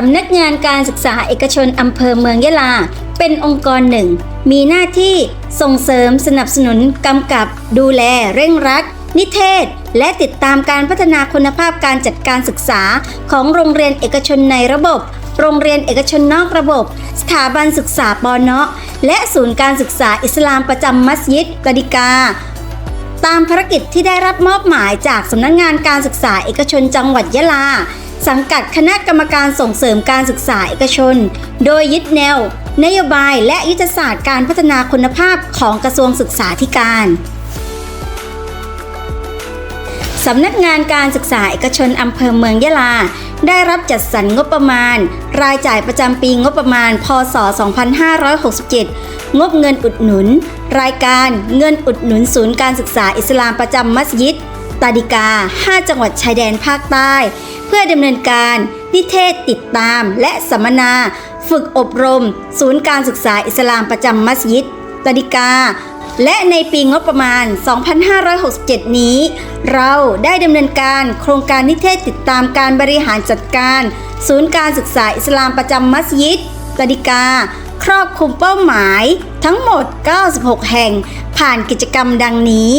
สำนักงานการศึกษาเอกชนอำเภอเมืองยะลา เป็นองค์กรหนึ่ง มีหน้าที่ส่งเสริมสนับสนุนกำกับ ดูแล เร่งรัด นิเทศ และติดตามการพัฒนาคุณภาพการจัดการศึกษาของโรงเรียนเอกชนในระบบ โรงเรียนเอกชนนอกระบบ สถาบันศึกษาปอเนาะและศูนย์การศึกษาอิสลามประจำมัสยิดกดิกาตามภารกิจที่ได้รับมอบหมายจากสำนักงานการศึกษาเอกชนจังหวัดยะลา สังกัดคณะกรรมการส่งเสริมการศึกษาเอกชน โดยยึดแนว นโยบายและยุทธศาสตร์การพัฒนาคุณภาพของกระทรวงศึกษาธิการสำนักงานการศึกษาเอกชนอำเภอเมืองยะลา ได้รับจัดสรรงบประมาณ รายจ่ายประจำปีงบประมาณ พศ 2567 งบเงินอุดหนุน รายการเงินอุดหนุนศูนย์การศึกษาอิสลามประจำมัสยิด ตาดิกา 5 จังหวัดชายแดนภาคใต้ เพื่อดำเนินการนิเทศติดตาม และสัมมนา ฝึกอบรม ศูนย์การศึกษาอิสลามประจำมัสยิดตดิกา และในปีงบประมาณ 2567 นี้ เราได้ดำเนินการโครงการนิเทศติดตามการบริหารจัดการ ศูนย์การศึกษาอิสลามประจำมัสยิดตดิกา ครอบคลุมเป้าหมายทั้งหมด 96 แห่ง ผ่านกิจกรรมดังนี้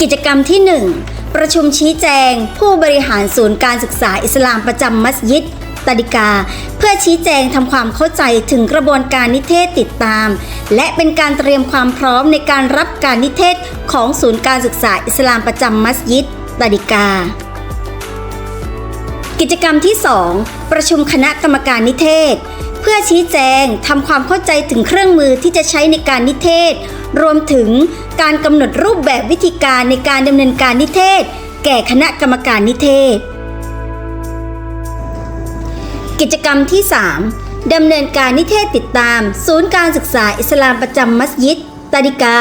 กิจกรรมที่ 1 ประชุมชี้แจง ผู้บริหารศูนย์การศึกษาอิสลามประจำมัสยิดตาดิกา เพื่อชี้แจงทำความเข้าใจถึงกระบวนการนิเทศติดตาม และเป็นการเตรียมความพร้อมในการรับการนิเทศของศูนย์การศึกษาอิสลามประจำมัสยิดตาดิกา กิจกรรมที่ 2 ประชุมคณะกรรมการนิเทศ เพื่อชี้แจงทำความเข้าใจถึงเครื่องมือที่จะใช้ในการนิเทศ รวมถึงการกำหนดรูปแบบวิธีการในการดำเนินการนิเทศ แก่คณะกรรมการนิเทศ กิจกรรมที่ 3ดำเนินการนิเทศติดตาม ศูนย์การศึกษาอิสลามประจำมัสยิดตาดิกา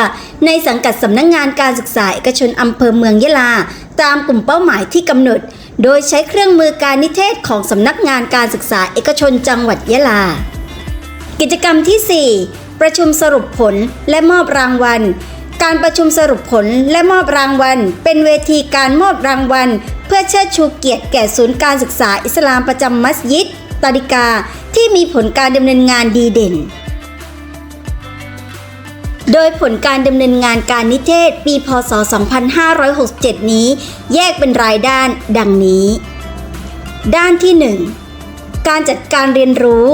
ในสังกัดสำนักงงานการศึกษาเอกชนอำเภอเมืองยะลา ตามกลุ่มเป้าหมายที่กำหนด โดยใช้เครื่องมือการนิเทศของสำนักงานการศึกษาเอกชนจังหวัดยะลา กิจกรรมที่ 4 ประชุมสรุปผลและมอบรางวัล การประชุมสรุปผลและมอบรางวัล เป็นเวทีการมอบรางวัล เพื่อเชิดชูเกียรติแก่ศูนย์การศึกษาอิสลามประจำมัสยิดตาดิกาที่มีผลการดำเนินงานดีเด่น โดยผลการดำเนินงานการนิเทศปีพศ 2567 นี้ แยกเป็นรายด้านดังนี้ ด้านที่ 1 การจัดการเรียนรู้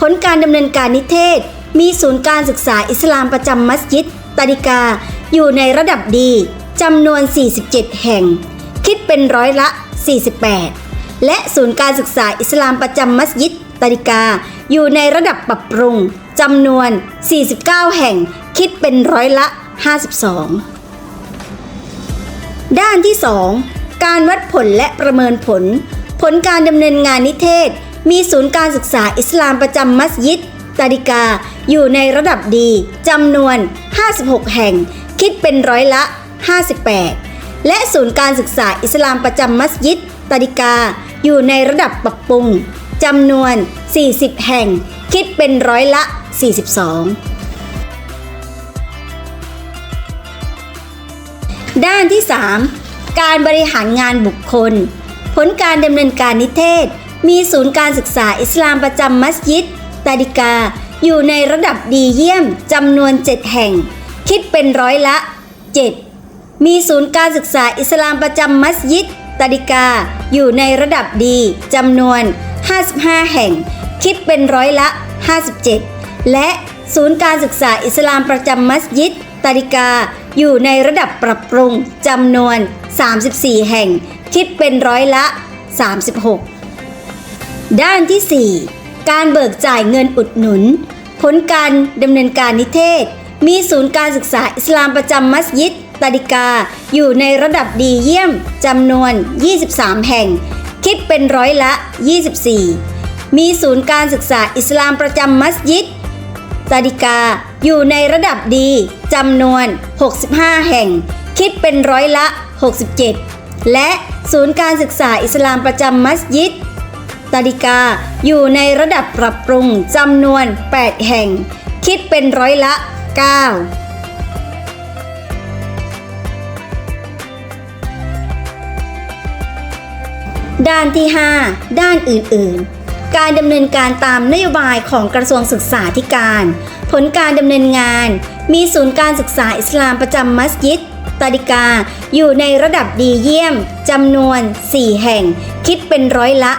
ผลการดำเนินการนิเทศ มีศูนย์การศึกษาอิสลามประจำมัสยิดตาดิกา อยู่ในระดับดีจำนวน 47 แห่ง คิดเป็นร้อยละ 48 และศูนย์การศึกษาอิสลามประจำมัสยิดตาดิกา อยู่ในระดับปรับปรุง จำนวน 49 แห่งคิดเป็นร้อยละ 52 ด้านที่ 2 การวัดผลและประเมินผล ผลการดำเนินงานนิเทศ มีศูนย์การศึกษาอิสลามประจำมัสยิดตาดิกาอยู่ในระดับดีจำนวน 56 แห่ง คิดเป็นร้อยละ 58 และศูนย์การศึกษาอิสลามประจำมัสยิดตาดิกาอยู่ในระดับปรับปรุง จำนวน 40 แห่ง คิดเป็นร้อยละ 42 ด้านที่ 3 การบริหารงานบุคคล ผลการดำเนินการนิเทศ มีศูนย์การศึกษาอิสลามประจำมัสยิด ตาดิกา อยู่ในระดับดีเยี่ยมจำนวน 7 แห่ง คิดเป็นร้อยละ 7 มีศูนย์การศึกษาอิสลามประจำมัสยิด ตาดิกาอยู่ในระดับดีจำนวน 55 แห่ง คิดเป็นร้อยละ 57 และศูนย์การศึกษาอิสลามประจำมัสยิดตาดิกาอยู่ในระดับปรับปรุงจำนวน 34 แห่ง คิดเป็นร้อยละ 36 ด้านที่ 4 การเบิกจ่ายเงินอุดหนุน ผลการดำเนินการนิเทศ มีศูนย์การศึกษาอิสลามประจำมัสยิด ตาดิกา อยู่ในระดับดีเยี่ยมจำนวน 23 แห่ง คิดเป็นร้อยละ 24 มีศูนย์การศึกษาอิสลามประจำมัสยิดตาดิกา อยู่ในระดับดีจำนวน 65 แห่ง คิดเป็นร้อยละ 67 และศูนย์การศึกษาอิสลามประจำมัสยิดตาดิกา อยู่ในระดับปรับปรุงจำนวน 8 แห่ง คิดเป็นร้อยละ 9 ด้านที่ 5 ด้านอื่นๆ การดำเนินการตามนโยบายของกระทรวงศึกษาธิการ ผลการดำเนินงาน มีศูนย์การศึกษาอิสลามประจำมัสยิดตาดิกา อยู่ในระดับดีเยี่ยมจำนวน 4 แห่ง คิดเป็นร้อยละ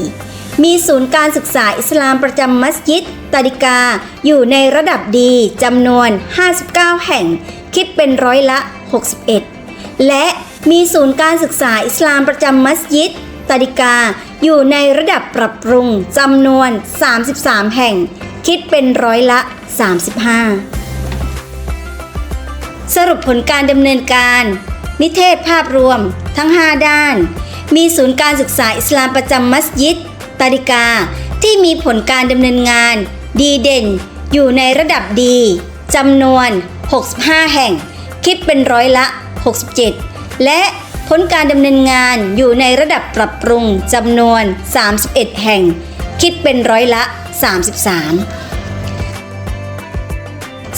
4 มีศูนย์การศึกษาอิสลามประจำมัสยิดตาดิกา อยู่ในระดับดีจำนวน 59 แห่ง คิดเป็นร้อยละ 61 และมีศูนย์การศึกษาอิสลามประจำมัสยิด ตาดิกา อยู่ในระดับปรับปรุงจำนวน 33 แห่ง คิดเป็นร้อยละ 35 สรุปผลการดำเนินการ นิเทศภาพรวมทั้ง 5 ด้าน มีศูนย์การศึกษาอิสลามประจำมัสยิดตาดิกา ที่มีผลการดำเนินงาน ดีเด่น อยู่ในระดับดีจำนวน 65 แห่ง คิดเป็นร้อยละ 67 และ ผลการดำเนินงานอยู่ในระดับปรับปรุงจำนวน 31 แห่ง คิดเป็นร้อยละ 33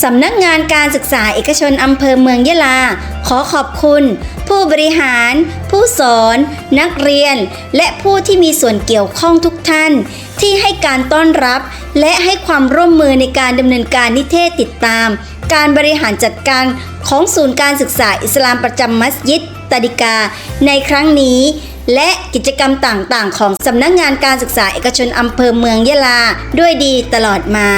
สำนักงานการศึกษาเอกชนอำเภอเมืองยะลา ขอขอบคุณ ผู้บริหาร ผู้สอน นักเรียน และผู้ที่มีส่วนเกี่ยวข้องทุกท่าน ที่ให้การต้อนรับ และให้ความร่วมมือในการดำเนินการนิเทศติดตาม การบริหารจัดการของศูนย์การศึกษาอิสลามประจำมัสยิด ตาดิกาในครั้งนี้ และกิจกรรมต่างๆ ของสำนักงานการศึกษาเอกชนอำเภอเมืองยะลาด้วยดีตลอดมา